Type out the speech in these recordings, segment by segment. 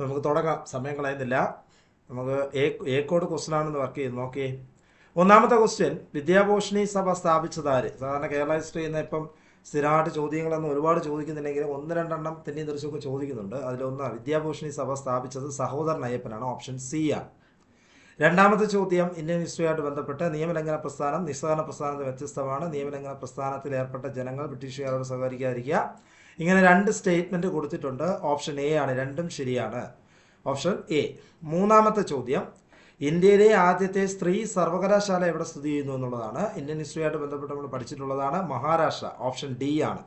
നമുക്ക് തുടങ്ങാം. സമയം കളയുന്നില്ല. നമുക്ക് ഏക്കോട് ക്വസ്റ്റൻ ആണെന്ന് വർക്ക് ചെയ്ത് നോക്കിയേ. ഒന്നാമത്തെ ക്വസ്റ്റ്യൻ വിദ്യാഭൂഷണി സഭ സ്ഥാപിച്ചതാര്? സാധാരണ കേരള ഹിസ്റ്ററി എന്ന ഇപ്പം സ്ഥിരമായിട്ട് ചോദ്യങ്ങളൊന്നും ഒരുപാട് ചോദിക്കുന്നില്ലെങ്കിലും ഒന്ന് രണ്ടെണ്ണം തെന്നി തെറിച്ചൊക്കെ ചോദിക്കുന്നുണ്ട്. അതിലൊന്ന് വിദ്യാഭൂഷണി സഭ സ്ഥാപിച്ചത് സഹോദരൻ അയ്യപ്പനാണ്. ഓപ്ഷൻ സി ആണ്. രണ്ടാമത്തെ ചോദ്യം ഇന്ത്യൻ ഹിസ്റ്ററിയായിട്ട് ബന്ധപ്പെട്ട് നിയമലംഘന പ്രസ്ഥാനം നിസ്സഹകരണ പ്രസ്ഥാനത്തിന് വ്യത്യസ്തമാണ്. നിയമലംഘന പ്രസ്ഥാനത്തിൽ ഏർപ്പെട്ട ജനങ്ങൾ ബ്രിട്ടീഷുകാരോട് സഹകരിക്കാതിരിക്കുക. ഇങ്ങനെ രണ്ട് സ്റ്റേറ്റ്മെന്റ് കൊടുത്തിട്ടുണ്ട്. ഓപ്ഷൻ എ ആണ് രണ്ടും ശരിയാണ്. ഓപ്ഷൻ എ മൂന്നാമത്തെ ചോദ്യം. ഇന്ത്യയിലെ ആദ്യത്തെ സ്ത്രീ സർവകലാശാല എവിടെ സ്ഥിതി ചെയ്യുന്നു എന്നുള്ളതാണ്. ഇന്ത്യൻ ഹിസ്റ്ററിയായിട്ട് ബന്ധപ്പെട്ട് നമ്മൾ പഠിച്ചിട്ടുള്ളതാണ് മഹാരാഷ്ട്ര. ഓപ്ഷൻ ഡി ആണ്.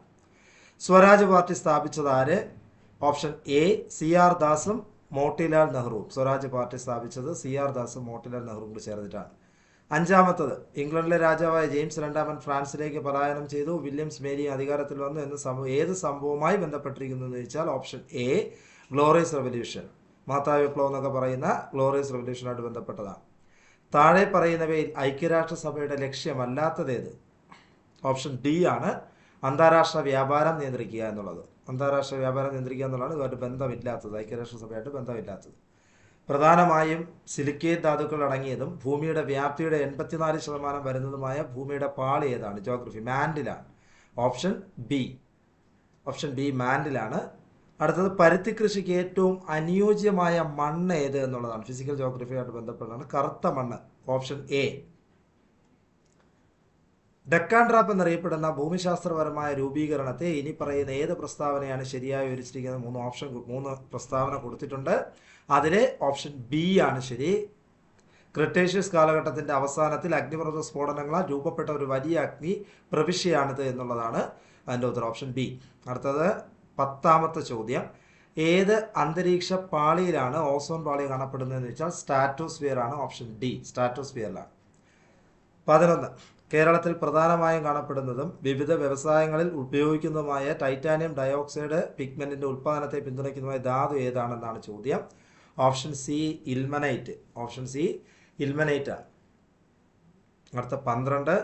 സ്വരാജ് പാർട്ടി സ്ഥാപിച്ചത് ആര്? ഓപ്ഷൻ എ സി ആർ ദാസും മോട്ടിലാൽ നെഹ്റുവും. സ്വരാജ് പാർട്ടി സ്ഥാപിച്ചത് സി ആർ ദാസും മോട്ടിലാൽ നെഹ്റുവും കൂടി ചേർന്നിട്ടാണ്. അഞ്ചാമത്തത് ഇംഗ്ലണ്ടിലെ രാജാവായ ജെയിംസ് രണ്ടാമൻ ഫ്രാൻസിലേക്ക് പലായനം ചെയ്തു. വില്യംസ് മേരി അധികാരത്തിൽ വന്നു എന്ന സംഭവം ഏത് സംഭവവുമായി ബന്ധപ്പെട്ടിരിക്കുന്നു എന്ന് ചോദിച്ചാൽ ഓപ്ഷൻ എ ഗ്ലോറിയസ് റെവല്യൂഷൻ. മാതാവ് വിപ്ലവം എന്നൊക്കെ പറയുന്ന ഗ്ലോറിയസ് റെവല്യൂഷനായിട്ട് ബന്ധപ്പെട്ടതാണ്. താഴെ പറയുന്നവയിൽ ഐക്യരാഷ്ട്രസഭയുടെ ലക്ഷ്യമല്ലാത്തതേത്? ഓപ്ഷൻ ഡി ആണ് അന്താരാഷ്ട്ര വ്യാപാരം നിയന്ത്രിക്കുക എന്നുള്ളത്. അന്താരാഷ്ട്ര വ്യാപാരം നിയന്ത്രിക്കുക എന്നുള്ളതാണ് ഇതുമായിട്ട് ബന്ധമില്ലാത്തത്. ഐക്യരാഷ്ട്രസഭയായിട്ട് ബന്ധമില്ലാത്തത്. പ്രധാനമായും സിലിക്കേറ്റ് ധാതുക്കൾ അടങ്ങിയതും ഭൂമിയുടെ വ്യാപ്തിയുടെ എൺപത്തിനാല് ശതമാനം വരുന്നതുമായ ഭൂമിയുടെ പാളി ഏതാണ്? ജോഗ്രഫി മാൻഡിലാണ് ഓപ്ഷൻ ബി ഓപ്ഷൻ ബി മാൻഡിലാണ് അടുത്തത് പരുത്തി കൃഷിക്ക് ഏറ്റവും അനുയോജ്യമായ മണ്ണ് ഏത് എന്നുള്ളതാണ്. ഫിസിക്കൽ ജോഗ്രഫിയായിട്ട് ബന്ധപ്പെട്ടതാണ്. കറുത്ത മണ്ണ്. ഓപ്ഷൻ എ ഡെക്കാൻ ഡ്രാപ്പ് എന്നറിയപ്പെടുന്ന ഭൂമിശാസ്ത്രപരമായ രൂപീകരണത്തെ ഇനി പറയുന്ന ഏത് പ്രസ്താവനയാണ് ശരിയായി വിവരിച്ചിരിക്കുന്നത്? മൂന്ന് ഓപ്ഷൻ മൂന്ന് പ്രസ്താവന കൊടുത്തിട്ടുണ്ട്. അതിലെ ഓപ്ഷൻ ബി ആണ് ശരി. ക്രിട്ടേഷ്യസ് കാലഘട്ടത്തിന്റെ അവസാനത്തിൽ അഗ്നിപർവത സ്ഫോടനങ്ങളാൽ രൂപപ്പെട്ട ഒരു വലിയ അഗ്നി പ്രവിശ്യയാണിത് എന്നുള്ളതാണ് അതിന്റെ ഉത്തരം ഓപ്ഷൻ ബി. അടുത്തത് പത്താമത്തെ ചോദ്യം. ഏത് അന്തരീക്ഷ പാളിയിലാണ് ഓസോൺ പാളി കാണപ്പെടുന്നതെന്ന് വെച്ചാൽ സ്റ്റാറ്റോസ്ഫിയർ ആണ് ഓപ്ഷൻ ഡി. സ്റ്റാറ്റോസ്ഫിയറിലാണ്. പതിനൊന്ന്. കേരളത്തിൽ പ്രധാനമായും കാണപ്പെടുന്നതും വിവിധ വ്യവസായങ്ങളിൽ ഉപയോഗിക്കുന്നതുമായ ടൈറ്റാനിയം ഡയോക്സൈഡ് പിഗ്മെന്റിന്റെ ഉൽപ്പാദനത്തെ പിന്തുണയ്ക്കുന്നതുമായ ധാതു ഏതാണെന്നാണ് ചോദ്യം. Option C ilmenite. Option C ilmenite. ആണ് അടുത്ത പന്ത്രണ്ട്.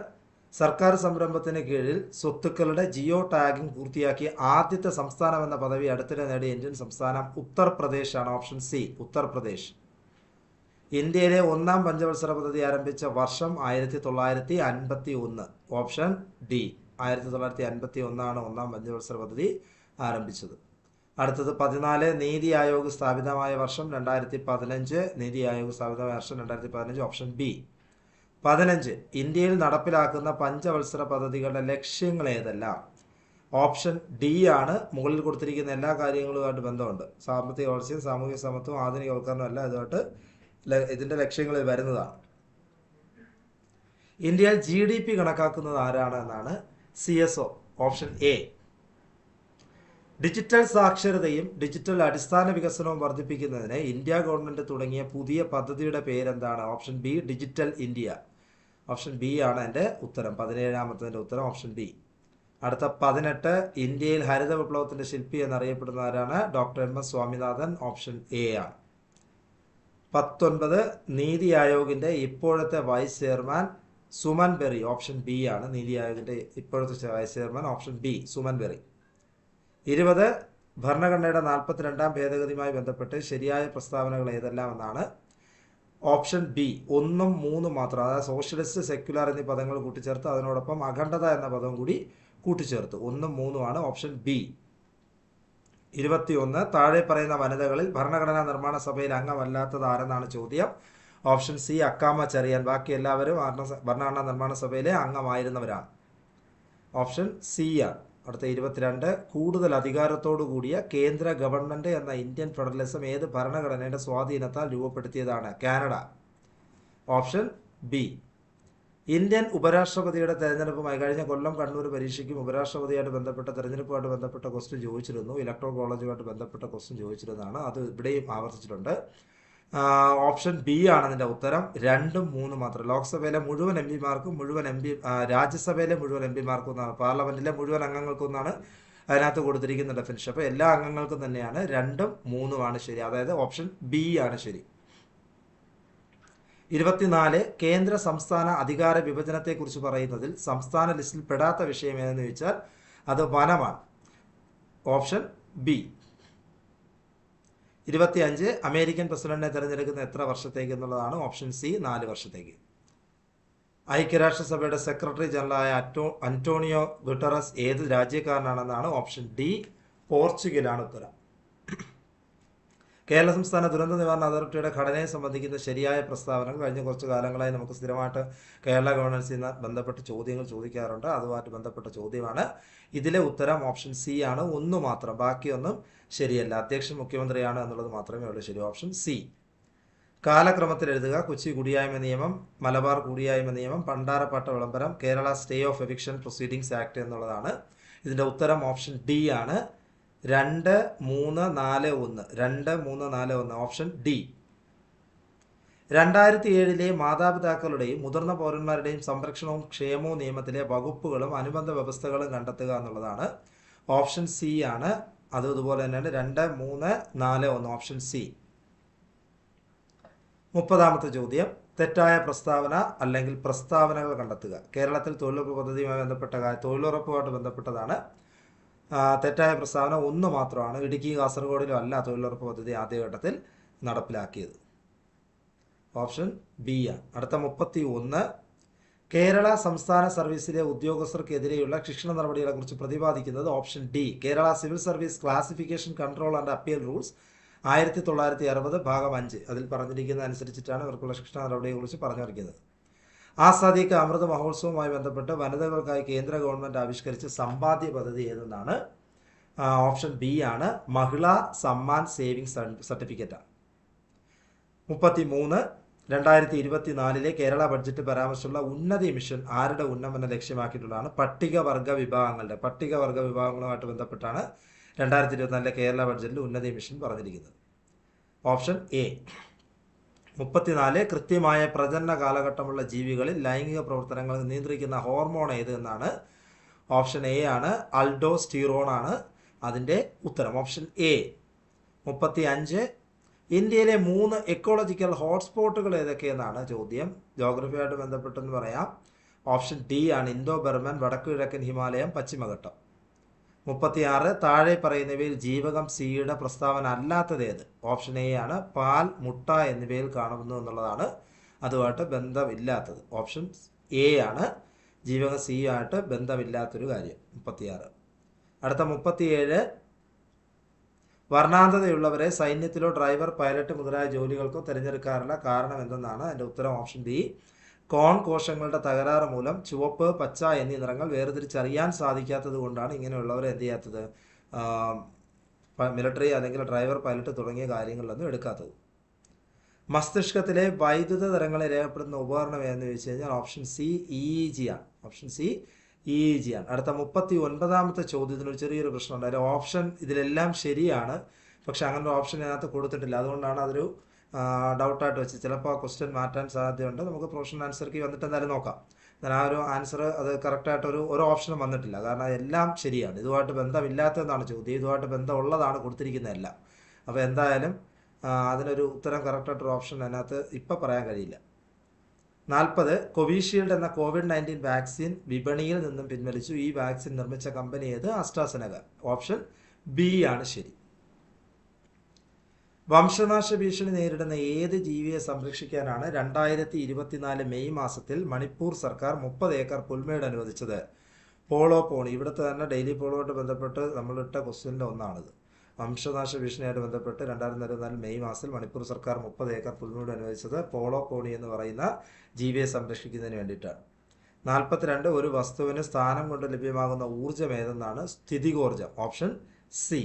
സർക്കാർ സംരംഭത്തിന് കീഴിൽ സ്വത്തുക്കളുടെ ജിയോ ടാഗിംഗ് പൂർത്തിയാക്കിയ ആദ്യത്തെ സംസ്ഥാനം എന്ന പദവി അടുത്തിടെ നേടിയ ഇന്ത്യൻ സംസ്ഥാനം ആണ് ഓപ്ഷൻ സി ഉത്തർപ്രദേശ്. ഇന്ത്യയിലെ ഒന്നാം പഞ്ചവത്സര പദ്ധതി ആരംഭിച്ച വർഷം ആയിരത്തി തൊള്ളായിരത്തി അൻപത്തി ഒന്ന് ഓപ്ഷൻ ഡി ആയിരത്തി തൊള്ളായിരത്തി അൻപത്തി ഒന്നാണ് ഒന്നാം പഞ്ചവത്സര പദ്ധതി ആരംഭിച്ചത്. അടുത്തത് പതിനാല് നീതി ആയോഗ് സ്ഥാപിതമായ വർഷം രണ്ടായിരത്തി പതിനഞ്ച് നീതി ആയോഗ് സ്ഥാപിതമായ വർഷം രണ്ടായിരത്തി പതിനഞ്ച് ഓപ്ഷൻ ബി. പതിനഞ്ച് ഇന്ത്യയിൽ നടപ്പിലാക്കുന്ന പഞ്ചവത്സര പദ്ധതികളുടെ ലക്ഷ്യങ്ങൾ ഏതെല്ലാം? ഓപ്ഷൻ ഡി ആണ് മുകളിൽ കൊടുത്തിരിക്കുന്ന എല്ലാ കാര്യങ്ങളുമായിട്ട് ബന്ധമുണ്ട്. സാമ്പത്തിക വളർച്ചയും സാമൂഹിക സമത്വം ആധുനികവൽക്കരണം എല്ലാം ഇതുമായിട്ട് ഇതിന്റെ ലക്ഷ്യങ്ങളിൽ വരുന്നതാണ്. ഇന്ത്യയിൽ ജി ഡി പി കണക്കാക്കുന്നത് ആരാണ് എന്നാണ് C S O option A. Digital സാക്ഷരതയും digital അടിസ്ഥാന വികസനവും വർദ്ധിപ്പിക്കുന്നതിന് ഇന്ത്യ ഗവൺമെന്റ് തുടങ്ങിയ പുതിയ പദ്ധതിയുടെ പേരെന്താണ്? Option B digital India. Option B ആണ് എന്റെ ഉത്തരം. പതിനേഴാമത്തതിന്റെ ഉത്തരം ഓപ്ഷൻ ബി. അടുത്ത പതിനെട്ട് ഇന്ത്യയിൽ ഹരിത വിപ്ലവത്തിന്റെ ശില്പി എന്നറിയപ്പെടുന്ന ആരാണ്? Doctor M S Swaminathan option A ആണ്. പത്തൊൻപത് നീതി ആയോഗിന്റെ ഇപ്പോഴത്തെ vice chairman Suman Bery option B ആണ്. നീതി ആയോഗിന്റെ ഇപ്പോഴത്തെ vice chairman option B Suman Bery. ഇരുപത് ഭരണഘടനയുടെ നാൽപ്പത്തിരണ്ടാം ഭേദഗതിയുമായി ബന്ധപ്പെട്ട് ശരിയായ പ്രസ്താവനകൾ ഏതെല്ലാം എന്നാണ് ഓപ്ഷൻ ബി. ഒന്നും മൂന്നും മാത്രം. അതായത് സോഷ്യലിസ്റ്റ് സെക്യുലർ എന്നീ പദങ്ങൾ കൂട്ടിച്ചേർത്ത് അതിനോടൊപ്പം അഖണ്ഡത എന്ന പദം കൂടി കൂട്ടിച്ചേർത്തു. ഒന്നും മൂന്നുമാണ് ഓപ്ഷൻ ബി. ഇരുപത്തിയൊന്ന് താഴെ പറയുന്ന വനിതകളിൽ ഭരണഘടനാ നിർമ്മാണ സഭയിൽ അംഗമല്ലാത്തത് ആരെന്നാണ് ചോദ്യം. Option C Accamma Cherian. ബാക്കി എല്ലാവരും ഭരണ- ഭരണഘടനാ നിർമ്മാണ സഭയിലെ അംഗമായിരുന്നവരാണ്. ഓപ്ഷൻ സി ആണ്. അടുത്ത ഇരുപത്തിരണ്ട് കൂടുതൽ അധികാരത്തോടു കൂടിയ കേന്ദ്ര ഗവൺമെന്റ് എന്ന ഇന്ത്യൻ ഫെഡറലിസം ഏത് ഭരണഘടനയുടെ സ്വാധീനത്താൽ രൂപപ്പെടുത്തിയതാണ്? കാനഡ. Option B. ഇന്ത്യൻ ഉപരാഷ്ട്രപതിയുടെ തെരഞ്ഞെടുപ്പുമായി കഴിഞ്ഞ കൊല്ലം കണ്ണൂർ പരീക്ഷയ്ക്കും ഉപരാഷ്ട്രപതിയായിട്ട് ബന്ധപ്പെട്ട തെരഞ്ഞെടുപ്പുമായിട്ട് ബന്ധപ്പെട്ട ക്വസ്റ്റ്യൻ ചോദിച്ചിരുന്നു. ഇലക്ട്രോ കോളേജുമായിട്ട് ബന്ധപ്പെട്ട ക്വസ്റ്റ്യൻ ചോദിച്ചിരുന്നതാണ്. അത് ഇവിടെയും ആവർത്തിച്ചിട്ടുണ്ട്. ഓപ്ഷൻ ബി ആണ് അതിന്റെ ഉത്തരം. രണ്ടും മൂന്നും മാത്രം. ലോക്സഭയിലെ മുഴുവൻ എം പിമാർക്കും മുഴുവൻ എം പി രാജ്യസഭയിലെ മുഴുവൻ എം പിമാർക്കും ഒന്നാണ്. പാർലമെന്റിലെ മുഴുവൻ അംഗങ്ങൾക്കും ഒന്നാണ് അതിനകത്ത് കൊടുത്തിരിക്കുന്ന ഡെഫിനിഷൻ അപ്പോൾ എല്ലാ അംഗങ്ങൾക്കും തന്നെയാണ് രണ്ടും മൂന്നുമാണ് ശരി. അതായത് ഓപ്ഷൻ ബി ആണ് ശരി. ഇരുപത്തിനാല് കേന്ദ്ര സംസ്ഥാന അധികാര വിഭജനത്തെക്കുറിച്ച് പറയുന്നതിൽ സംസ്ഥാന ലിസ്റ്റിൽ പെടാത്ത വിഷയം ഏതെന്ന് ചോദിച്ചാൽ അത് വനമാണ്. ഓപ്ഷൻ ബി ഇരുപത്തി അഞ്ച് അമേരിക്കൻ പ്രസിഡന്റിനെ തിരഞ്ഞെടുക്കുന്ന എത്ര വർഷത്തേക്ക് എന്നുള്ളതാണ് ഓപ്ഷൻ സി നാല് വർഷത്തേക്ക്. ഐക്യരാഷ്ട്രസഭയുടെ സെക്രട്ടറി ജനറലായ അറ്റോ അന്റോണിയോ ഗുട്ടറസ് ഏത് രാജ്യക്കാരനാണെന്നാണ് ഓപ്ഷൻ ഡി പോർച്ചുഗലാണ് ഉത്തരം. കേരള സംസ്ഥാന ദുരന്ത നിവാരണ അതോറിറ്റിയുടെ ഘടനയെ സംബന്ധിക്കുന്ന ശരിയായ പ്രസ്താവനകൾ കഴിഞ്ഞ കുറച്ച് കാലങ്ങളായി നമുക്ക് സ്ഥിരമായിട്ട് കേരള ഗവൺമെൻസിൽ നിന്ന് ബന്ധപ്പെട്ട് ചോദ്യങ്ങൾ ചോദിക്കാറുണ്ട്. അതുമായിട്ട് ബന്ധപ്പെട്ട ചോദ്യമാണ്. ഇതിലെ ഉത്തരം ഓപ്ഷൻ സി ആണ്. ഒന്ന് മാത്രം. ബാക്കിയൊന്നും ശരിയല്ല. അധ്യക്ഷൻ മുഖ്യമന്ത്രിയാണ് എന്നുള്ളത് മാത്രമേ ഉള്ളൂ. ശരി ഓപ്ഷൻ സി. കാലക്രമത്തിൽ എഴുതുക. കൊച്ചി കുടിയായ്മ നിയമം മലബാർ കുടിയായ്മ നിയമം പണ്ടാരപ്പാട്ട വിളംബരം Kerala stay of eviction proceedings act എന്നുള്ളതാണ്. ഇതിന്റെ ഉത്തരം ഓപ്ഷൻ ഡി ആണ്. രണ്ട് മൂന്ന് നാല് ഒന്ന്. രണ്ട് മൂന്ന് നാല് ഒന്ന്. Option D. രണ്ടായിരത്തി ഏഴിലെ മാതാപിതാക്കളുടെയും മുതിർന്ന പൗരന്മാരുടെയും സംരക്ഷണവും ക്ഷേമവും നിയമത്തിലെ വകുപ്പുകളും അനുബന്ധ വ്യവസ്ഥകളും കണ്ടെത്തുക എന്നുള്ളതാണ്. ഓപ്ഷൻ സി ആണ്. അത് ഇതുപോലെ തന്നെയാണ്. രണ്ട് മൂന്ന് നാല് ഒന്ന്. Option C. മുപ്പതാമത്തെ ചോദ്യം. തെറ്റായ പ്രസ്താവന അല്ലെങ്കിൽ പ്രസ്താവനകൾ കണ്ടെത്തുക. കേരളത്തിൽ തൊഴിലുറപ്പ് പദ്ധതിയുമായി ബന്ധപ്പെട്ട തൊഴിലുറപ്പുമായിട്ട് ബന്ധപ്പെട്ടതാണ്. തെറ്റായ പ്രസ്താവന ഒന്ന് മാത്രമാണ് ഇടുക്കി കാസർഗോഡിലും അല്ല തൊഴിലുറപ്പ് പദ്ധതി ആദ്യഘട്ടത്തിൽ നടപ്പിലാക്കിയത്. ഓപ്ഷൻ ബി ആണ്. അടുത്ത മുപ്പത്തി ഒന്ന് കേരള സംസ്ഥാന സർവീസിലെ ഉദ്യോഗസ്ഥർക്കെതിരെയുള്ള ശിക്ഷണ നടപടികളെക്കുറിച്ച് പ്രതിപാദിക്കുന്നത് option D. Kerala civil service classification control and appeal rules ആയിരത്തി തൊള്ളായിരത്തി അറുപത് ഭാഗം അഞ്ച്. അതിൽ പറഞ്ഞിരിക്കുന്ന അനുസരിച്ചിട്ടാണ് ഇവർക്കുള്ള ശിക്ഷണ നടപടിയെക്കുറിച്ച് പറഞ്ഞിരിക്കുന്നത് ആസാദിക്ക് അമൃത മഹോത്സവവുമായി ബന്ധപ്പെട്ട് വനിതകൾക്കായി കേന്ദ്ര ഗവൺമെന്റ് ആവിഷ്കരിച്ച സമ്പാദ്യ പദ്ധതി ഏതെന്നാണ്? ഓപ്ഷൻ ബി ആണ് മഹിളാ സമ്മാൻ സേവിംഗ് സർട്ടിഫിക്കറ്റ്. മുപ്പത്തി മൂന്ന് രണ്ടായിരത്തി ഇരുപത്തിനാലിലെ കേരള ബഡ്ജറ്റ് പരാമർശമുള്ള ഉന്നതി മിഷൻ ആരുടെ ഉന്നമനം ലക്ഷ്യമാക്കിയിട്ടുള്ളതാണ്? പട്ടികവർഗ വിഭാഗങ്ങളുടെ പട്ടികവർഗ വിഭാഗങ്ങളുമായിട്ട് ബന്ധപ്പെട്ടാണ് രണ്ടായിരത്തി ഇരുപത്തിനാലിലെ കേരള ബഡ്ജറ്റിൽ ഉന്നതി മിഷൻ പറഞ്ഞിരിക്കുന്നത്. ഓപ്ഷൻ എ മുപ്പത്തിനാല് കൃത്യമായ പ്രജനന കാലഘട്ടമുള്ള ജീവികളിൽ ലൈംഗിക പ്രവർത്തനങ്ങൾ നിയന്ത്രിക്കുന്ന ഹോർമോൺ ഏത് എന്നാണ്? ഓപ്ഷൻ എ ആണ്. അൾഡോസ്റ്റീറോൺ ആണ് അതിന്റെ ഉത്തരം ഓപ്ഷൻ എ മുപ്പത്തി അഞ്ച് ഇന്ത്യയിലെ മൂന്ന് എക്കോളജിക്കൽ ഹോട്ട്സ്പോട്ടുകൾ ഏതൊക്കെയെന്നാണ് ചോദ്യം. ജോഗ്രഫിയായിട്ട് ബന്ധപ്പെട്ടെന്ന് പറയാം. ഓപ്ഷൻ ഡി ആണ്. ഇന്തോ ബർമൻ വടക്കു കിഴക്കൻ ഹിമാലയം പശ്ചിമഘട്ടം. മുപ്പത്തിയാറ്. താഴെ പറയുന്നവയിൽ ജീവകം സിയുടെ പ്രസ്താവന അല്ലാത്തത് ഏത്? ഓപ്ഷൻ എ ആണ്. പാൽ മുട്ട എന്നിവയിൽ കാണുന്നു എന്നുള്ളതാണ് അതുമായിട്ട് ബന്ധമില്ലാത്തത്. ഓപ്ഷൻ എ ആണ്. ജീവകം സി ആയിട്ട് ബന്ധമില്ലാത്തൊരു കാര്യം. മുപ്പത്തിയാറ്. അടുത്ത മുപ്പത്തിയേഴ്. വർണാന്തതയുള്ളവരെ സൈന്യത്തിലോ ഡ്രൈവർ പൈലറ്റ് മുതലായ ജോലികൾക്കോ തിരഞ്ഞെടുക്കാറില്ല. കാരണം എന്തെന്നാണ്? അതിന്റെ ഉത്തരം ഓപ്ഷൻ ബി കോൺ കോശങ്ങളുടെ തകരാറ് മൂലം ചുവപ്പ് പച്ച എന്നീ നിറങ്ങൾ വേർതിരിച്ചറിയാൻ സാധിക്കാത്തത് കൊണ്ടാണ് ഇങ്ങനെയുള്ളവരെ എന്ത് ചെയ്യാത്തത്? മിലിറ്ററി അല്ലെങ്കിൽ ഡ്രൈവർ പൈലറ്റ് തുടങ്ങിയ കാര്യങ്ങളിലൊന്നും എടുക്കാത്തത്. മസ്തിഷ്കത്തിലെ വൈദ്യുത തരങ്ങളെ രേഖപ്പെടുത്തുന്ന ഉപകരണം എന്ന് ചോദിച്ചു കഴിഞ്ഞാൽ ഓപ്ഷൻ സി ഇ ജി ആണ്. ഓപ്ഷൻ സി ഇ ജി ആണ്. അടുത്ത മുപ്പത്തി ഒൻപതാമത്തെ ചോദ്യത്തിന് ഒരു ചെറിയൊരു പ്രശ്നമുണ്ട് അതിൽ ഓപ്ഷൻ ഇതിലെല്ലാം ശരിയാണ്. പക്ഷെ അങ്ങനെ ഒരു ഓപ്ഷൻ ഇതിനകത്ത് കൊടുത്തിട്ടില്ല. അതുകൊണ്ടാണ് അതൊരു ഡൗട്ടായിട്ട് വെച്ച് ചിലപ്പോൾ ആ ക്വസ്റ്റ്യൻ മാറ്റാൻ സാധ്യതയുണ്ട്. നമുക്ക് പ്രൊഫഷണൽ ആൻസർ കീ വന്നിട്ട് എന്തായാലും നോക്കാം. എന്നാൽ ആ ഒരു ആൻസർ അത് കറക്റ്റായിട്ട് ഒരു ഒരു ഓപ്ഷനും വന്നിട്ടില്ല. കാരണം എല്ലാം ശരിയാണ്. ഇതുമായിട്ട് ബന്ധമില്ലാത്തതെന്നാണ് ചോദ്യം. ഇതുമായിട്ട് ബന്ധമുള്ളതാണ് കൊടുത്തിരിക്കുന്നതെല്ലാം അപ്പോൾ എന്തായാലും അതിനൊരു ഉത്തരം കറക്റ്റായിട്ടൊരു ഓപ്ഷൻ അതിനകത്ത് ഇപ്പം പറയാൻ കഴിയില്ല. നാൽപ്പത് കോവിഷീൽഡ് എന്ന കോവിഡ് നയന്റീൻ വാക്സിൻ വിപണിയിൽ നിന്നും പിൻവലിച്ചു. ഈ വാക്സിൻ നിർമ്മിച്ച കമ്പനി ഏത്? അസ്ട്രാസെനക ഓപ്ഷൻ ബി ആണ് ശരി. വംശനാശ ഭീഷണി നേരിടുന്ന ഏത് ജീവിയെ സംരക്ഷിക്കാനാണ് രണ്ടായിരത്തി ഇരുപത്തിനാല് മെയ് മാസത്തിൽ മണിപ്പൂർ സർക്കാർ മുപ്പത് ഏക്കർ പുൽമേട് അനുവദിച്ചത്? Polo pony. ഇവിടുത്തെ തന്നെ ഡെയിലി പോളോയിട്ട് ബന്ധപ്പെട്ട് നമ്മളിട്ട ക്വസ്റ്റ്യന്റെ ഒന്നാണിത്. വംശനാശ ഭീഷണിയായിട്ട് ബന്ധപ്പെട്ട് രണ്ടായിരത്തി ഇരുപത്തിനാല് മെയ് മാസത്തിൽ മണിപ്പൂർ സർക്കാർ മുപ്പത് ഏക്കർ പുൽമേട് അനുവദിച്ചത് പോളോ പോണി എന്ന് പറയുന്ന ജീവിയെ സംരക്ഷിക്കുന്നതിന് വേണ്ടിയിട്ടാണ്. നാൽപ്പത്തിരണ്ട് ഒരു വസ്തുവിന് സ്ഥാനം കൊണ്ട് ലഭ്യമാകുന്ന ഊർജം ഏതെന്നാണ് സ്ഥിതികോർജം ഓപ്ഷൻ സി.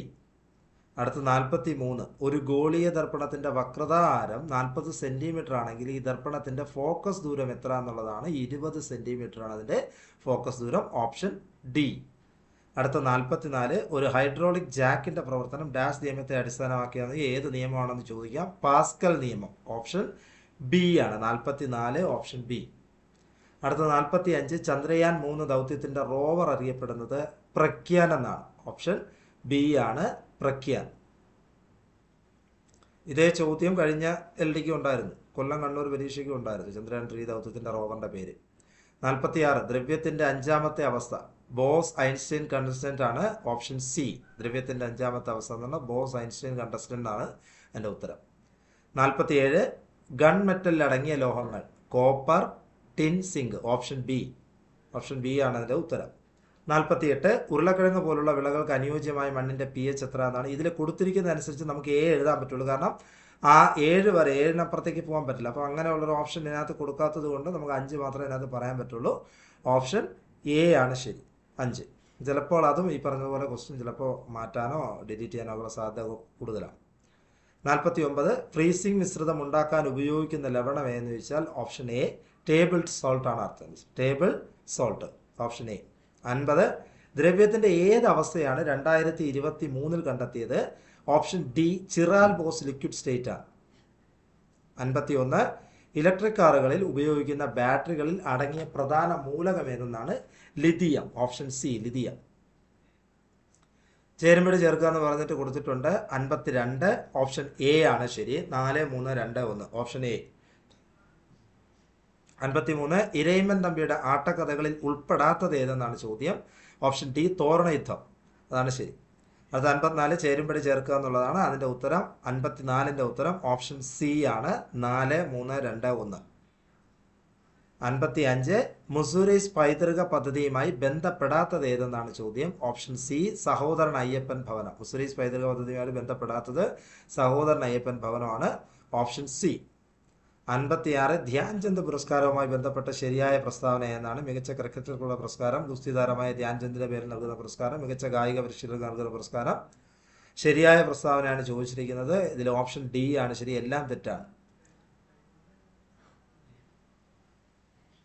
അടുത്ത നാൽപ്പത്തി മൂന്ന് ഒരു ഗോളീയ ദർപ്പണത്തിന്റെ വക്രതാ ആരം നാൽപ്പത് സെന്റിമീറ്റർ ആണെങ്കിൽ ഈ ദർപ്പണത്തിന്റെ ഫോക്കസ് ദൂരം എത്ര എന്നുള്ളതാണ് ഇരുപത് ആണ് അതിന്റെ ഫോക്കസ് ദൂരം ഓപ്ഷൻ ഡി. അടുത്ത നാൽപ്പത്തിനാല് ഒരു ഹൈഡ്രോളിക് ജാക്കിന്റെ പ്രവർത്തനം ഡാഷ് നിയമത്തെ അടിസ്ഥാനമാക്കിയാണ് ഏത് നിയമമാണെന്ന് ചോദിക്കാം. പാസ്കൽ നിയമം ഓപ്ഷൻ ബി ആണ്. നാൽപ്പത്തിനാല് ഓപ്ഷൻ ബി. അടുത്ത നാൽപ്പത്തി അഞ്ച് ചന്ദ്രയാൻ മൂന്ന് ദൗത്യത്തിന്റെ റോവർ അറിയപ്പെടുന്നത് പ്രഖ്യാൻ എന്നാണ്. ഓപ്ഷൻ ബി ആണ്. പ്രഗ്യാൻ ഇതേ ചോദ്യം കഴിഞ്ഞ എൽ ഡിക്ക് ഉണ്ടായിരുന്നു. കൊല്ലം കണ്ണൂർ പരീക്ഷയ്ക്കും ഉണ്ടായിരുന്നു. ചന്ദ്രയാൻ ത്രീ ദൗത്യത്തിന്റെ റോവറിന്റെ പേര്. നാൽപ്പത്തിയാറ് ദ്രവ്യത്തിന്റെ അഞ്ചാമത്തെ അവസ്ഥ. ബോസ് ഐൻസ്റ്റൈൻ കണ്ടസ്റ്റന്റ് ആണ് ഓപ്ഷൻ സി. ദ്രവ്യത്തിന്റെ അഞ്ചാമത്തെ അവസ്ഥ എന്ന് പറഞ്ഞാൽ ബോസ് ഐൻസ്റ്റൈൻ കണ്ടസ്റ്റന്റ് ആണ് എന്റെ ഉത്തരം. നാൽപ്പത്തിയേഴ് ഗൺ മെറ്റലിൽ അടങ്ങിയ ലോഹങ്ങൾ. Copper tin zinc option B. Option B ആണ് അതിന്റെ ഉത്തരം. നാൽപ്പത്തിയെട്ട് ഉരുളക്കിഴങ്ങ് പോലുള്ള വിളകൾക്ക് അനുയോജ്യമായ മണ്ണിന്റെ പി എച്ച് എത്ര എന്നാണ്. ഇതിൽ കൊടുത്തിരിക്കുന്നതനുസരിച്ച് നമുക്ക് ഏ എഴുതാൻ പറ്റുള്ളൂ. കാരണം ആ ഏഴ് വരെ ഏഴിനപ്പുറത്തേക്ക് പോകാൻ പറ്റില്ല. അപ്പോൾ അങ്ങനെയുള്ളൊരു ഓപ്ഷൻ ഇതിനകത്ത് കൊടുക്കാത്തത് കൊണ്ട് നമുക്ക് അഞ്ച് മാത്രമേ ഇതിനകത്ത് പറയാൻ പറ്റുള്ളൂ. ഓപ്ഷൻ എ ആണ് ശരി. അഞ്ച്. ചിലപ്പോൾ അതും ഈ പറഞ്ഞതുപോലെ ക്വസ്റ്റ്യൻ ചിലപ്പോൾ മാറ്റാനോ ഡിലീറ്റ് ചെയ്യാനോ ഉള്ള സാധ്യത കൂടുതലാണ്. നാൽപ്പത്തി ഒമ്പത് ഫ്രീസിംഗ് മിശ്രിതം ഉണ്ടാക്കാൻ ഉപയോഗിക്കുന്ന ലവണം എന്ന് ചോദിച്ചാൽ ഓപ്ഷൻ എ ടേബിൾ സോൾട്ട് ആണ് അർത്ഥം. ടേബിൾ സോൾട്ട് ഓപ്ഷൻ എ അൻപത്. ദ്രവ്യത്തിന്റെ ഏത് അവസ്ഥയാണ് രണ്ടായിരത്തി ഇരുപത്തി മൂന്നിൽ കണ്ടെത്തിയത്? Option D chiral Bose liquid state ആണ്. അൻപത്തി ഒന്ന് ഇലക്ട്രിക് കാറുകളിൽ ഉപയോഗിക്കുന്ന ബാറ്ററികളിൽ അടങ്ങിയ പ്രധാന മൂലകം ഏതെന്നാണ്? ലിഥിയം. Option C lithium. ചേരുമ്പടി ചേർക്കുക എന്ന് പറഞ്ഞിട്ട് കൊടുത്തിട്ടുണ്ട്. അൻപത്തിരണ്ട്. ഓപ്ഷൻ എ ആണ് ശരി. നാല് മൂന്ന് രണ്ട് ഒന്ന്. Option A. അൻപത്തിമൂന്ന് ഇരയിമൻ തമ്പിയുടെ ആട്ടക്കഥകളിൽ ഉൾപ്പെടാത്തത് ഏതെന്നാണ് ചോദ്യം? Option D Thoranayudham. അതാണ് ശരി. അത് അൻപത്തിനാല് ചേരുമ്പടി ചേർക്കുക എന്നുള്ളതാണ് അതിന്റെ ഉത്തരം. അൻപത്തിനാലിന്റെ ഉത്തരം ഓപ്ഷൻ സി ആണ്. നാല് മൂന്ന് രണ്ട് ഒന്ന്. അൻപത്തി അഞ്ച് മുസൂരീസ് പൈതൃക പദ്ധതിയുമായി ബന്ധപ്പെടാത്തത് ഏതെന്നാണ് ചോദ്യം? ഓപ്ഷൻ സി സഹോദരൻ അയ്യപ്പൻ ഭവനം. മുസൂരീസ് പൈതൃക പദ്ധതിയുമായി ബന്ധപ്പെടാത്തത് സഹോദരൻ അയ്യപ്പൻ ഭവനമാണ്. Option C. അൻപത്തിയാറ് ധ്യാൻചന്ദ് പുരസ്കാരവുമായി ബന്ധപ്പെട്ട ശരിയായ പ്രസ്താവന എന്നാണ് മികച്ച ക്രിക്കറ്റർക്കുള്ള പുരസ്കാരം ഗുസ്തി താരമായ ധ്യാൻചന്ദിന്റെ പേരിൽ നൽകുന്ന പുരസ്കാരം മികച്ച കായിക പരിശീലകർക്ക് നൽകുന്ന പുരസ്കാരം. ശരിയായ പ്രസ്താവനയാണ് ചോദിച്ചിരിക്കുന്നത്. ഇതിൽ ഓപ്ഷൻ ഡി ആണ്. ശരി എല്ലാം തെറ്റാണ്.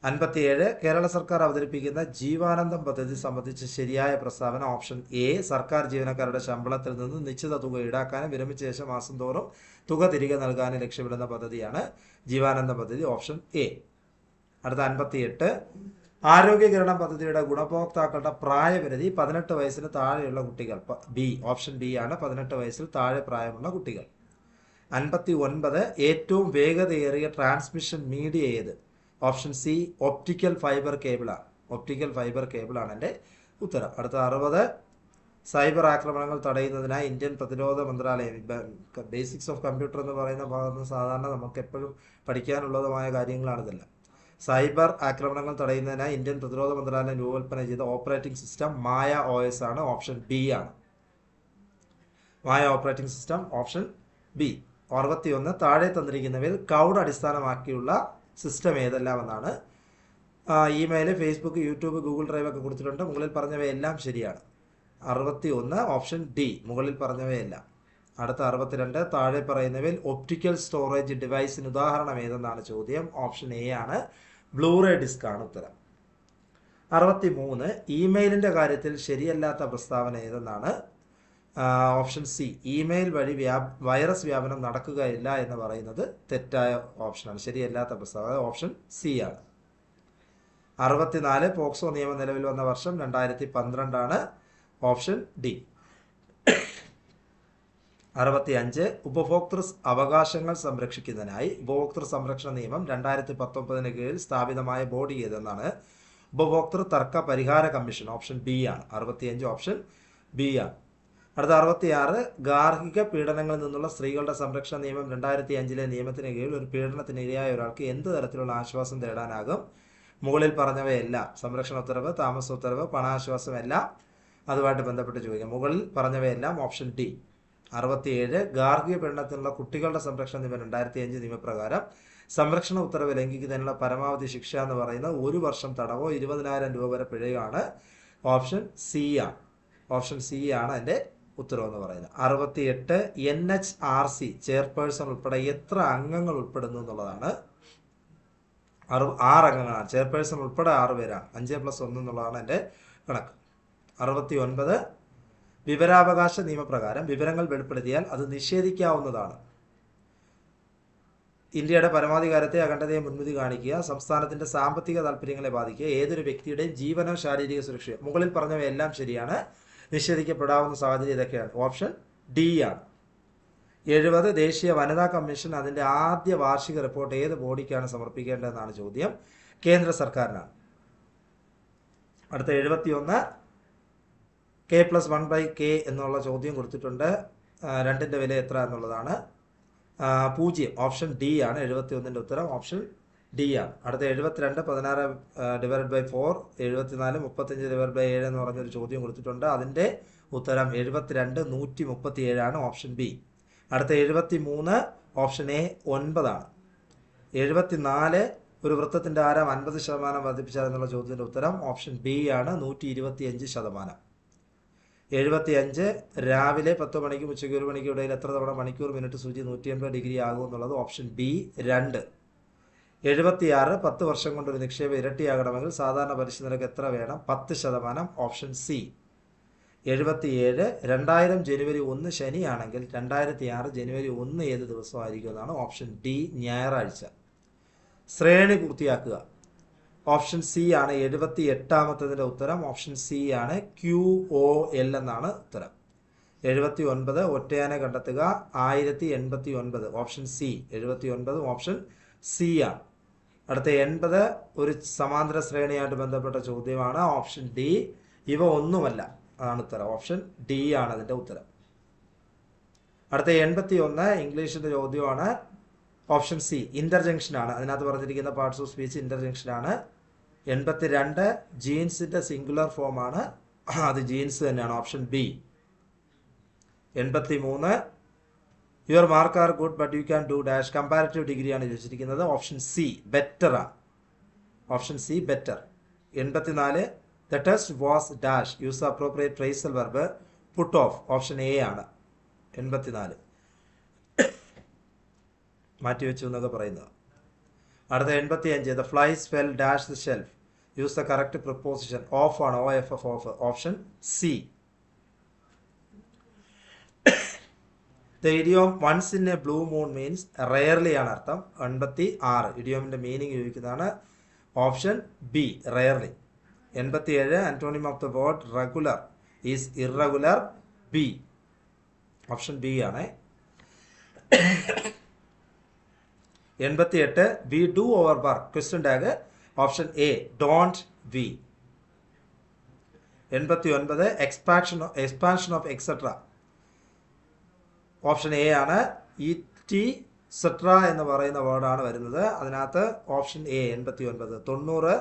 അൻപത്തിയേഴ് കേരള സർക്കാർ അവതരിപ്പിക്കുന്ന ജീവാനന്ദം പദ്ധതി സംബന്ധിച്ച് ശരിയായ പ്രസ്താവന ഓപ്ഷൻ എ സർക്കാർ ജീവനക്കാരുടെ ശമ്പളത്തിൽ നിന്ന് നിശ്ചിത തുക ഈടാക്കാനും വിരമിച്ച ശേഷം മാസം തോറും തുക തിരികെ നൽകാനും ലക്ഷ്യമിടുന്ന പദ്ധതിയാണ് ജീവാനന്ദ പദ്ധതി ഓപ്ഷൻ എ. അടുത്ത അൻപത്തിയെട്ട്. ആരോഗ്യകിരണം പദ്ധതിയുടെ ഗുണഭോക്താക്കളുടെ പ്രായപരിധി പതിനെട്ട് വയസ്സിന് താഴെയുള്ള കുട്ടികൾ. ബി ഓപ്ഷൻ ബി ആണ് പതിനെട്ട് വയസ്സിൽ താഴെ പ്രായമുള്ള കുട്ടികൾ. അൻപത്തി ഒൻപത് ഏറ്റവും വേഗതയേറിയ ട്രാൻസ്മിഷൻ മീഡിയ ഏത്? ഓപ്ഷൻ സി ഒപ്റ്റിക്കൽ ഫൈബർ കേബിളാണ്. ഒപ്റ്റിക്കൽ ഫൈബർ കേബിളാണ് എന്റെ ഉത്തരം. അടുത്ത അറുപത്. സൈബർ ആക്രമണങ്ങൾ തടയുന്നതിനായി ഇന്ത്യൻ പ്രതിരോധ മന്ത്രാലയം ബേസിക്സ് ഓഫ് കമ്പ്യൂട്ടർ എന്ന് പറയുന്ന ഭാഗത്ത് സാധാരണ നമുക്ക് എപ്പോഴും പഠിക്കാനുള്ളതുമായ കാര്യങ്ങളാണിതെല്ലാം സൈബർ ആക്രമണങ്ങൾ തടയുന്നതിനായി ഇന്ത്യൻ പ്രതിരോധ മന്ത്രാലയം രൂപകൽപ്പന ചെയ്ത operating system Maya O S ആണ് ഓപ്ഷൻ ബി ആണ്. Maya operating system option B അറുപത്തിയൊന്ന് താഴെ തന്നിരിക്കുന്നവയിൽ ക്ലൗഡ് അടിസ്ഥാനമാക്കിയുള്ള സിസ്റ്റം ഏതെല്ലാം എന്നാണ് email Facebook YouTube Google drive ഒക്കെ കൊടുത്തിട്ടുണ്ട്. മുകളിൽ പറഞ്ഞവയെല്ലാം ശരിയാണ്. അറുപത്തി ഒന്ന് ഓപ്ഷൻ ഡി മുകളിൽ പറഞ്ഞവയല്ല. അടുത്ത അറുപത്തിരണ്ട് താഴെ പറയുന്നവയിൽ ഒപ്റ്റിക്കൽ സ്റ്റോറേജ് ഡിവൈസിന് ഉദാഹരണം ഏതെന്നാണ് ചോദ്യം? ഓപ്ഷൻ എ ആണ്. ബ്ലൂറേ ഡിസ്ക് ആണ് ഉത്തരം. അറുപത്തി മൂന്ന് ഇമെയിലിന്റെ കാര്യത്തിൽ ശരിയല്ലാത്ത പ്രസ്താവന ഏതെന്നാണ്? ഓപ്ഷൻ സി ഇമെയിൽ വഴി വ്യാ വൈറസ് വ്യാപനം നടക്കുകയില്ല എന്ന് പറയുന്നത് തെറ്റായ ഓപ്ഷനാണ് ശരിയല്ലാത്ത പ്രസ്താവന ഓപ്ഷൻ സി ആണ്. അറുപത്തിനാല് പോക്സോ നിയമം നിലവിൽ വന്ന വർഷം രണ്ടായിരത്തി പന്ത്രണ്ടാണ്. Option D. അറുപത്തി അഞ്ച് ഉപഭോക്തൃ അവകാശങ്ങൾ സംരക്ഷിക്കുന്നതിനായി ഉപഭോക്തൃ സംരക്ഷണ നിയമം രണ്ടായിരത്തി പത്തൊമ്പതിന് കീഴിൽ സ്ഥാപിതമായ ബോഡി ഏതെന്നാണ് ഉപഭോക്തൃ തർക്ക പരിഹാര കമ്മീഷൻ ഓപ്ഷൻ ബി ആണ്. അറുപത്തിയഞ്ച് ഓപ്ഷൻ ബി ആണ്. അടുത്ത അറുപത്തിയാറ് ഗാർഹിക പീഡനങ്ങളിൽ നിന്നുള്ള സ്ത്രീകളുടെ സംരക്ഷണ നിയമം രണ്ടായിരത്തി അഞ്ചിലെ നിയമത്തിന് കീഴിൽ ഒരു പീഡനത്തിന് ഇരയായ ഒരാൾക്ക് എന്ത് തരത്തിലുള്ള ആശ്വാസം തേടാനാകും? മുകളിൽ പറഞ്ഞവയെല്ലാം സംരക്ഷണ ഉത്തരവ് താമസ ഉത്തരവ് പണാശ്വാസം എല്ലാം അതുമായിട്ട് ബന്ധപ്പെട്ട് ചോദിക്കാം. മുകളിൽ പറഞ്ഞവയെല്ലാം ഓപ്ഷൻ ഡി. അറുപത്തിയേഴ് ഗാർഹിക പീഡനത്തിനുള്ള കുട്ടികളുടെ സംരക്ഷണ നിയമം രണ്ടായിരത്തി അഞ്ച് നിയമപ്രകാരം സംരക്ഷണ ഉത്തരവ് ലംഘിക്കുന്നതിനുള്ള പരമാവധി ശിക്ഷ എന്ന് പറയുന്ന ഒരു വർഷം തടവോ ഇരുപതിനായിരം രൂപ വരെ പിഴയാണ് ഓപ്ഷൻ സി ആണ്. ഓപ്ഷൻ സി ആണ് എന്റെ ഉത്തരവ് എന്ന് പറയുന്നത്. അറുപത്തിയെട്ട് N H R C chairperson ഉൾപ്പെടെ എത്ര അംഗങ്ങൾ ഉൾപ്പെടുന്നു എന്നുള്ളതാണ്. അറു ആറ് അംഗങ്ങളാണ്. ചെയർപേഴ്സൺ ഉൾപ്പെടെ ആറ് പേരാണ്. അഞ്ച് പ്ലസ് ഒന്ന് എന്നുള്ളതാണ് എന്റെ കണക്ക്. അറുപത്തി ഒൻപത് വിവരാവകാശ നിയമപ്രകാരം വിവരങ്ങൾ വെളിപ്പെടുത്തിയാൽ അത് നിഷേധിക്കാവുന്നതാണ്. ഇന്ത്യയുടെ പരമാധികാരത്തെ അഖണ്ഡതയെ മുൻവിധി കാണിക്കുക സംസ്ഥാനത്തിന്റെ സാമ്പത്തിക താല്പര്യങ്ങളെ ബാധിക്കുക ഏതൊരു വ്യക്തിയുടെയും ജീവനോ ശാരീരിക സുരക്ഷയോ മുകളിൽ പറഞ്ഞവയെല്ലാം ശരിയാണ് നിഷേധിക്കപ്പെടാവുന്ന സാഹചര്യം ഇതൊക്കെയാണ്. ഓപ്ഷൻ ഡി ആണ്. എഴുപത് ദേശീയ വനിതാ കമ്മീഷൻ അതിന്റെ ആദ്യ വാർഷിക റിപ്പോർട്ട് ഏത് ബോഡിക്കാണ് സമർപ്പിക്കേണ്ടതെന്നാണ് ചോദ്യം. കേന്ദ്ര സർക്കാരിനാണ്. അടുത്ത എഴുപത്തിയൊന്ന് K plus one by K എന്നുള്ള ചോദ്യം കൊടുത്തിട്ടുണ്ട്. രണ്ടിന്റെ വില എത്ര എന്നുള്ളതാണ്. പൂജ്യം ഓപ്ഷൻ ഡി ആണ്. എഴുപത്തി ഒന്നിന്റെ ഉത്തരം ഓപ്ഷൻ ഡി ആണ്. അടുത്ത എഴുപത്തിരണ്ട് പതിനാറ് ഡിവൈഡ് ബൈ ഫോർ എഴുപത്തിനാല് മുപ്പത്തഞ്ച് ഡിവൈഡ് ബൈ ഏഴ് എന്ന് പറഞ്ഞൊരു ചോദ്യം കൊടുത്തിട്ടുണ്ട്. അതിന്റെ ഉത്തരം എഴുപത്തിരണ്ട് നൂറ്റി മുപ്പത്തി ഏഴാണ് ഓപ്ഷൻ ബി അടുത്ത എഴുപത്തി മൂന്ന് ഓപ്ഷൻ എ ഒൻപതാണ്. എഴുപത്തിനാല് ഒരു വൃത്തത്തിന്റെ ആരം അൻപത് ശതമാനം വർദ്ധിപ്പിച്ചാൽ എന്നുള്ള ചോദ്യത്തിന്റെ ഉത്തരം ഓപ്ഷൻ ബി ആണ് നൂറ്റി ഇരുപത്തിയഞ്ച് ശതമാനം. എഴുപത്തിയഞ്ച് രാവിലെ പത്ത് മണിക്കും ഉച്ചയ്ക്ക് ഒരു മണിക്കും ഇടയിൽ എത്ര തവണ മണിക്കൂർ മിനിറ്റ് സൂചി നൂറ്റി എൺപത് ഡിഗ്രി ആകും എന്നുള്ളത് ഓപ്ഷൻ ബി രണ്ട്. എഴുപത്തിയാറ് പത്ത് വർഷം കൊണ്ട് ഒരു നിക്ഷേപം ഇരട്ടിയാകണമെങ്കിൽ സാധാരണ പലിശ നിരക്ക് എത്ര വേണം? പത്ത് ശതമാനം ഓപ്ഷൻ സി. എഴുപത്തിയേഴ് രണ്ടായിരം ജനുവരി ഒന്ന് ശനിയാണെങ്കിൽ രണ്ടായിരത്തി ആറ് ജനുവരി ഒന്ന് ഏത് ദിവസമായിരിക്കും എന്നാണ് ഓപ്ഷൻ ഡി ഞായറാഴ്ച. ശ്രേണി പൂർത്തിയാക്കുക. ഓപ്ഷൻ സി ആണ് എഴുപത്തി എട്ടാമത്തതിന്റെ ഉത്തരം. ഓപ്ഷൻ സി ആണ് ക്യു ഒ എൽ എന്നാണ് ഉത്തരം. എഴുപത്തി ഒൻപത് ഒറ്റയാനെ കണ്ടെത്തുക. ആയിരത്തി എൺപത്തി ഒൻപത് ഓപ്ഷൻ സി എഴുപത്തി ഒൻപത് ഓപ്ഷൻ സി ആണ്. അടുത്ത എൺപത് ഒരു സമാന്തര ശ്രേണിയായിട്ട് ബന്ധപ്പെട്ട ചോദ്യമാണ്. ഓപ്ഷൻ ഡി ഇവ ഒന്നുമല്ല അതാണ് ഉത്തരം. ഓപ്ഷൻ ഡി ആണ് അതിന്റെ ഉത്തരം. അടുത്ത എൺപത്തി ഒന്ന് ഇംഗ്ലീഷിന്റെ ചോദ്യമാണ്. ഓപ്ഷൻ സി ഇന്റർജംഗ്ഷൻ ആണ്. അതിനകത്ത് പറഞ്ഞിരിക്കുന്ന പാർട്സ് ഓഫ് സ്പീച്ച് ഇന്റർജംഗ്ഷൻ ആണ്. എൺപത്തി രണ്ട് ജീൻസിന്റെ സിംഗുലർ ഫോം ആണ് അത് ജീൻസ് തന്നെയാണ് ഓപ്ഷൻ ബി. എൺപത്തി മൂന്ന് your mark are good but you can do dash comparative ഡിഗ്രിയാണ് ചോദിച്ചിരിക്കുന്നത്. ഓപ്ഷൻ സി ബെറ്റർ ആണ്. ഓപ്ഷൻ സി ബെറ്റർ എൺപത്തിനാല്. The test was dash use appropriate phrasal verb put off option A ആണ്. എൺപത്തിനാല്. മാറ്റിവെച്ചു എന്നൊക്കെ പറയുന്നത്. അടുത്ത എൺപത്തി അഞ്ച് the flies fell dash the shelf use the correct preposition off ആണ് O F F off option C the idiom once in a blue moon means rarely ആണ് അർത്ഥം. എൺപത്തി ആറ് ഇഡിയോമിന്റെ മീനിങ് ചോദിക്കുന്നതാണ് ഓപ്ഷൻ ബി റെയർലി എൺപത്തി ഏഴ് antonym of the word regular is irregular B option B ആണ്. എൺപത്തി എട്ട് we do over work question tag option A don't we എൺപത്തി ഒൻപത് expansion expansion of etcetera option A ആണ് ഇ ടി സെട്ര എന്ന് പറയുന്ന വേർഡാണ് വരുന്നത്. അതിനകത്ത് ഓപ്ഷൻ എ എൺപത്തി ഒൻപത് തൊണ്ണൂറ്.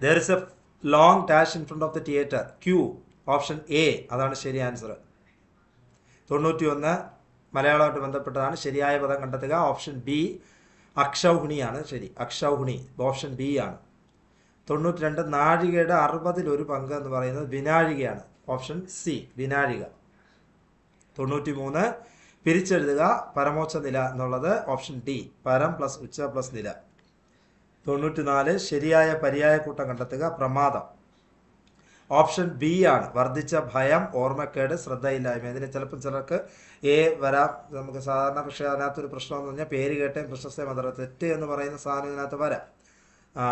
There is a long dash in front of the theatre queue option A അതാണ് ശരി ആൻസർ തൊണ്ണൂറ്റി ഒന്ന് മലയാളമായിട്ട് ബന്ധപ്പെട്ടതാണ്. ശരിയായ പദം കണ്ടെത്തുക. ഓപ്ഷൻ ബി അക്ഷൗഹിണിയാണ് ശരി അക്ഷൗഹിണി ഓപ്ഷൻ ബി ആണ്. തൊണ്ണൂറ്റി രണ്ട് നാഴികയുടെ അറുപതിൽ ഒരു പങ്ക് എന്ന് പറയുന്നത് വിനാഴികയാണ്. Option C വിനാഴിക. തൊണ്ണൂറ്റി മൂന്ന് പിരിച്ചെഴുതുക പരമോച്ച നില എന്നുള്ളത് ഓപ്ഷൻ ഡി പരം പ്ലസ് ഉച്ച പ്ലസ് നില. തൊണ്ണൂറ്റി നാല് ശരിയായ പര്യായ കൂട്ടം കണ്ടെത്തുക പ്രമാദം. ഓപ്ഷൻ ബി ആണ്. വർദ്ധിച്ച ഭയം ഓർമ്മക്കേട് ശ്രദ്ധയില്ലായ്മ. ഇതിന് ചിലപ്പോൾ ചിലർക്ക് എ വരാം. നമുക്ക് സാധാരണ പക്ഷേ അതിനകത്തൊരു പ്രശ്നം എന്ന് പറഞ്ഞാൽ പേര് കേട്ടേ പ്രശസ്ത മന്ത്രം തെറ്റ് എന്ന് പറയുന്ന സാധനം ഇതിനകത്ത് വരാം.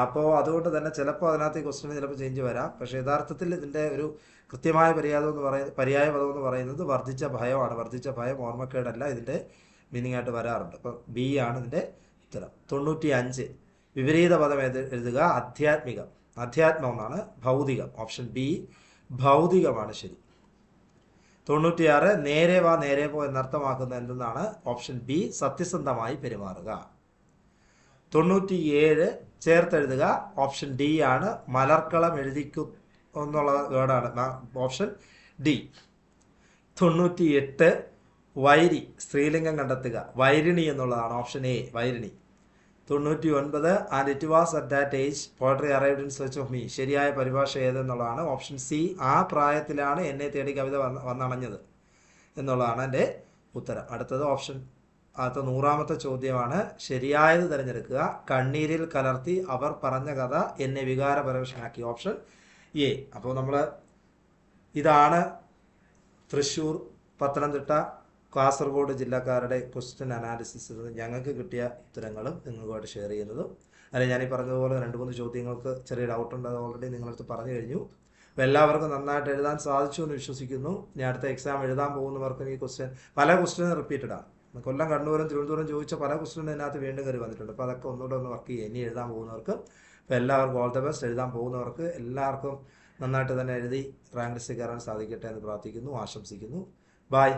അപ്പോൾ അതുകൊണ്ട് തന്നെ ചിലപ്പോൾ അതിനകത്ത് ഈ ക്വസ്റ്റിന് ചിലപ്പോൾ ചേഞ്ച് വരാം. പക്ഷേ യഥാർത്ഥത്തിൽ ഇതിന്റെ ഒരു കൃത്യമായ പര്യാദം എന്ന് പറയുന്നത് പര്യായ പദം എന്ന് പറയുന്നത് വർദ്ധിച്ച ഭയമാണ്. വർദ്ധിച്ച ഭയം ഓർമ്മക്കേടല്ല ഇതിന്റെ മീനിങ് ആയിട്ട് വരാറുണ്ട്. അപ്പം ബി ആണ് ഇതിന്റെ ഉത്തരം. തൊണ്ണൂറ്റി അഞ്ച് വിപരീത പദം എഴുത എഴുതുക? ആധ്യാത്മികം. അധ്യാത്മം എന്നാണ് ഭൗതികം. ഓപ്ഷൻ ബി ഭൗതികമാണ് ശരി. തൊണ്ണൂറ്റിയാറ് നേരെ വാ നേരെ പോ എന്നർത്ഥമാക്കുന്ന എന്തെന്നാണ് ഓപ്ഷൻ ബി സത്യസന്ധമായി പെരുമാറുക. തൊണ്ണൂറ്റിയേഴ് ചേർത്തെഴുതുക ഓപ്ഷൻ ഡി ആണ് മലർക്കളം എഴുതിക്കു എന്നുള്ള വേർഡാണ്. ഓപ്ഷൻ ഡി തൊണ്ണൂറ്റി എട്ട് വൈരി സ്ത്രീലിംഗം കണ്ടെത്തുക. വൈരിണി എന്നുള്ളതാണ് ഓപ്ഷൻ എ വൈരിണി. തൊണ്ണൂറ്റി ഒൻപത് and it was at that age poetry arrived in search of me ശരിയായ പരിഭാഷ ഏതെന്നുള്ളതാണ് ഓപ്ഷൻ സി ആ പ്രായത്തിലാണ് എന്നെ തേടി കവിത വന്ന് വന്നണഞ്ഞത് എന്നുള്ളതാണ് എന്റെ ഉത്തരം. അടുത്തത് ഓപ്ഷൻ അടുത്ത നൂറാമത്തെ ചോദ്യമാണ്. ശരിയായത് തിരഞ്ഞെടുക്കുക. കണ്ണീരിൽ കലർത്തി അവർ പറഞ്ഞ കഥ എന്നെ വികാരപരവശനാക്കി. ഓപ്ഷൻ എ അപ്പോൾ നമ്മൾ ഇതാണ് തൃശ്ശൂർ പത്തനംതിട്ട കാസർഗോഡ് ജില്ലക്കാരുടെ ക്വസ്റ്റ്യൻ അനാലിസിസ് ഞങ്ങൾക്ക് കിട്ടിയ ഉത്തരങ്ങളും നിങ്ങളുമായിട്ട് ഷെയർ ചെയ്യുന്നതും. അല്ലെ ഞാൻ ഈ പറഞ്ഞതുപോലെ രണ്ട് മൂന്ന് ചോദ്യങ്ങൾക്ക് ചെറിയ ഡൗട്ട് ഉണ്ട്. അത് ഓൾറെഡി നിങ്ങളടുത്ത് പറഞ്ഞു കഴിഞ്ഞു. അപ്പോൾ എല്ലാവർക്കും നന്നായിട്ട് എഴുതാൻ സാധിച്ചു എന്ന് വിശ്വസിക്കുന്നു. ഇനി അടുത്ത എക്സാം എഴുതാൻ പോകുന്നവർക്കും ഈ ക്വസ്റ്റ്യൻ പല ക്വസ്റ്റ്യൻ റിപ്പീറ്റഡ് ആണ്. കൊല്ലം കണ്ണൂരും തിരുവനന്തപുരം ചോദിച്ച പല ക്വസ്റ്റ്യനും ഇതിനകത്ത് വീണ്ടും കയറി വന്നിട്ടുണ്ട്. അപ്പോൾ അതൊക്കെ ഒന്നുകൂടെ ഒന്ന് വർക്ക് ചെയ്യുക ഇനി എഴുതാൻ പോകുന്നവർക്ക് അപ്പോൾ എല്ലാവർക്കും ഓൾ ദ ബെസ്റ്റ് എഴുതാൻ പോകുന്നവർക്ക് എല്ലാവർക്കും നന്നായിട്ട് തന്നെ എഴുതി റാങ്ക് ലിസ്റ്റ് കയറാൻ സാധിക്കട്ടെ എന്ന് പ്രാർത്ഥിക്കുന്നു ആശംസിക്കുന്നു. ബായ്